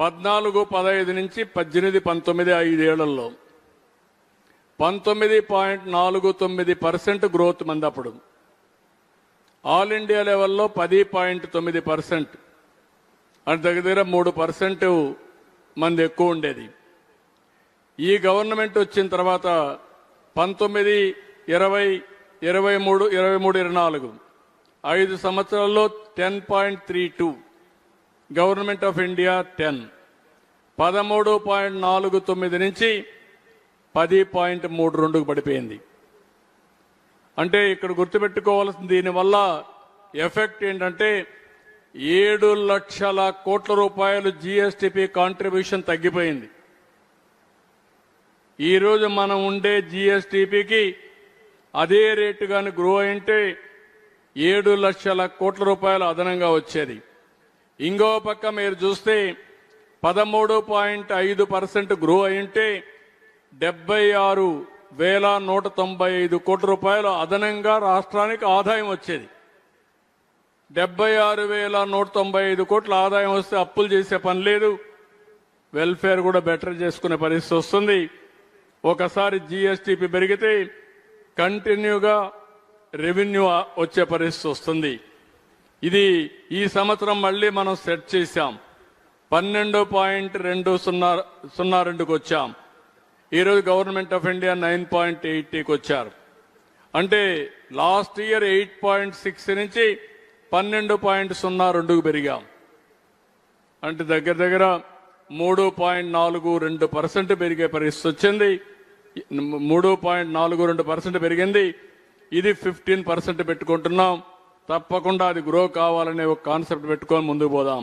పద్నాలుగు పదహైదు నుంచి పద్దెనిమిది పంతొమ్మిది ఐదేళ్ళలో పంతొమ్మిది పాయింట్ నాలుగు తొమ్మిది పర్సెంట్ గ్రోత్ మంది అప్పుడు ఆల్ ఇండియా లెవెల్లో పది పాయింట్ తొమ్మిది పర్సెంట్. అంటే దగ్గర దగ్గర మూడు పర్సెంట్ మంది ఎక్కువ ఉండేది. ఈ గవర్నమెంట్ వచ్చిన తర్వాత పంతొమ్మిది ఇరవై ఇరవై మూడు ఇరవై మూడు ఇరవై నాలుగు. ఐదు సంవత్సరాల్లో ten point three two. Government of India ten. పదమూడు పాయింట్ నాలుగు తొమ్మిది నుంచి పది పాయింట్ మూడు రెండుకు పడిపోయింది. అంటే ఇక్కడ గుర్తుపెట్టుకోవాల్సిన దీనివల్ల ఎఫెక్ట్ ఏంటంటే ఏడు లక్షల కోట్ల రూపాయలు జిఎస్టిపి కాంట్రిబ్యూషన్ తగ్గిపోయింది. ఈరోజు మనం ఉండే జిఎస్టిపికి అదే రేటు కానీ గ్రో అయింటే ఏడు లక్షల కోట్ల రూపాయలు అదనంగా వచ్చేది. ఇంకో పక్క మీరు చూస్తే పదమూడు పాయింట్ ఐదు పర్సెంట్ గ్రో అయింటే డెబ్బై ఆరు వేల నూట తొంభై ఐదు కోట్ల రూపాయలు అదనంగా రాష్ట్రానికి ఆదాయం వచ్చేది. డెబ్బై ఆరు వేల నూట తొంభై ఐదు కోట్ల ఆదాయం వస్తే అప్పులు చేసే పని లేదు. వెల్ఫేర్ కూడా బెటర్ చేసుకునే పరిస్థితి వస్తుంది. ఒకసారి జిఎస్టిపి పెరిగితే కంటిన్యూగా రెవెన్యూ వచ్చే పరిస్థితి వస్తుంది. ఇది ఈ సంవత్సరం మళ్ళీ మనం సెట్ చేశాం. పన్నెండు పాయింట్ రెండు సున్నా సున్నా రెండుకి వచ్చాం. ఈరోజు government of India nine point ఎయిట్కి వచ్చారు. అంటే last year eight point six నుంచి పన్నెండు పాయింట్ సున్నా రెండుకు పెరిగాం. అంటే దగ్గర దగ్గర మూడు పాయింట్ నాలుగు రెండు పర్సెంట్ పెరిగే పరిస్థితి వచ్చింది. మూడు పాయింట్ నాలుగు రెండు పర్సెంట్ పెరిగింది. ఇది ఫిఫ్టీన్ పర్సెంట్ పెట్టుకుంటున్నాం. తప్పకుండా అది గ్రో కావాలనే ఒక కాన్సెప్ట్ పెట్టుకొని ముందుకు పోదాం.